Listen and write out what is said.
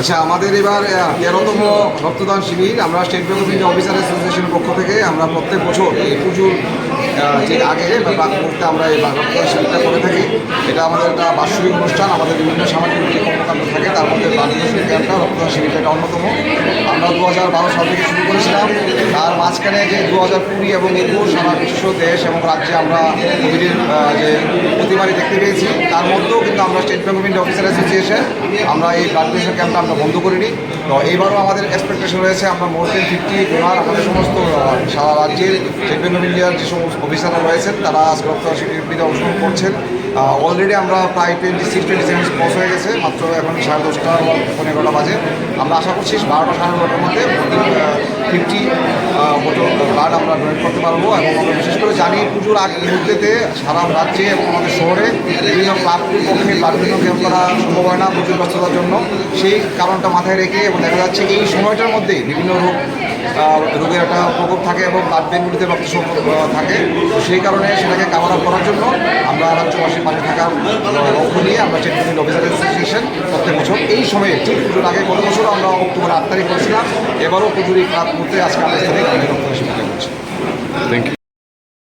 আচ্ছা আমাদের এবার তেরোতম রক্তদান শিবির। আমরা state bank of India officer অ্যাসোসিয়েশনের পক্ষ থেকে আমরা প্রত্যেক বছর এই পুজোর যে আগে বা মুহূর্তে আমরা এই রক্তদান শিবিরটা করে থাকি। এটা আমাদের একটা বার্ষিক অনুষ্ঠান। আমাদের বিভিন্ন সামাজিক যে কর্মকাণ্ড থাকে, তার মধ্যে বার্ষিক ক্যাম্পটা রক্তদান শিবিরটা একটা অন্যতম। হাজার বারো সাল থেকে শুরু করেছিলাম। তার মাঝখানে যে দু হাজার কুড়ি এবং একুশ সারা বিশ্ব, দেশ এবং রাজ্যে আমরা কোভিডের যে প্রতিবারই দেখতে পেয়েছি। তার মধ্যেও কিন্তু আমরা state bank of India officer association আমরা এই ব্লাড ডোনেশন ক্যাম্পটা আমরা বন্ধ করিনি। তো এইবারও আমাদের এক্সপেকটেশন রয়েছে, আমরা মোর দেন ফিফটি ডোনার আমাদের সমস্ত সারা রাজ্যের স্টেট ব্যাংক অফ ইন্ডিয়ার যে সমস্ত অফিসাররা রয়েছেন, তারা আজকে রক্তদান শিবিরে অংশগ্রহণ করছেন। অলরেডি আমরা প্রায় টোয়েন্টি সিক্স টোয়েন্টি সেভেন পৌঁছ হয়ে গেছে, মাত্র এখন সাড়ে দশটা পনেরোটা বাজে। আমরা আশা করছি বারোটা, সাড়ে বারোটার মধ্যে ফিফটি বোতল ব্লাড আমরা ডোনেট করতে পারব এবং আমরা বিশেষ করে জানি পুজোর আগ মুহূর্তেতে সারা রাজ্যে এবং আমাদের শহরে বিভিন্ন ক্লাবগুলির পক্ষে ডোনেশন ক্যাম্প করা সম্ভব হয় না পুজোর ব্যস্ততার জন্য। সেই কারণটা মাথায় রেখে এবং দেখা যাচ্ছে এই সময়টার মধ্যে বিভিন্ন রোগ রোগের একটা প্রকোপ থাকে এবং ব্লাড ব্যাঙ্কগুলিতে রক্ত থাকে। সেই কারণে সেটাকে কাভার আপ করার জন্য আমরা রাজ্যবাসীর পাশে থাকার লক্ষ্য নিয়ে আমরা চেন্নাই অফিসার অ্যাসোসিয়েশন প্রত্যেক বছর এই সময়ে ঠিক পুজোর আগে গত বছর আমরা অক্টোবর আট তারিখ করেছিলাম। এবারও পুজোর এই ক্লাব মুহূর্তে আজকে আমরা তারিখ